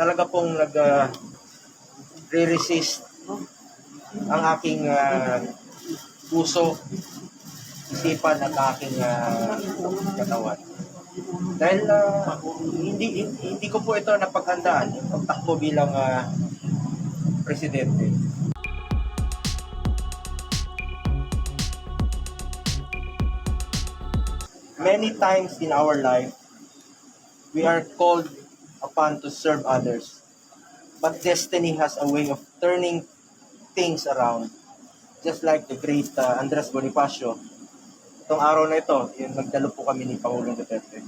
talaga pong nag ah, re-resist ang aking ah, puso, isipan at aking ah, katawan. Dahil ah, hindi, hindi ko po ito napaghandaan yung pagtakbo bilang ah, presidente. Many times in our life, we are called upon to serve others. But destiny has a way of turning things around. Just like the great uh, Andres Bonifacio. Itong araw na ito, yung nagdalo po kami ni Pangulong Duterte.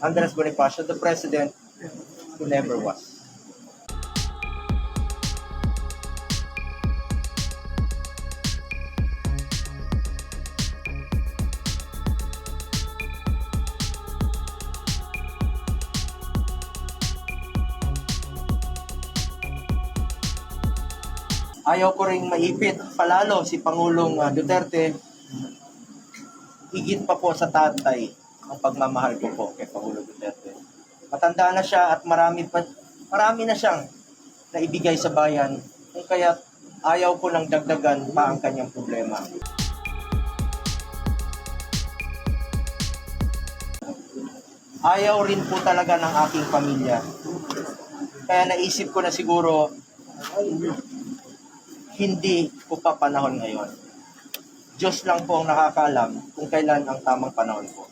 Andres Bonifacio, the president who never was. Ayaw ko ring maipit palalo si Pangulong uh, Duterte. Higit pa po sa tatay ang pagmamahal ko po kay Pangulong Duterte. Matanda na siya at marami pa marami na siyang naibigay sa bayan. Kung kaya ayaw ko nang dagdagan pa ang kanyang problema. Ayaw rin po talaga ng aking pamilya. Kaya naisip ko na siguro hindi ko pa panahon ngayon. Diyos lang po ang nakakaalam kung kailan ang tamang panahon ko.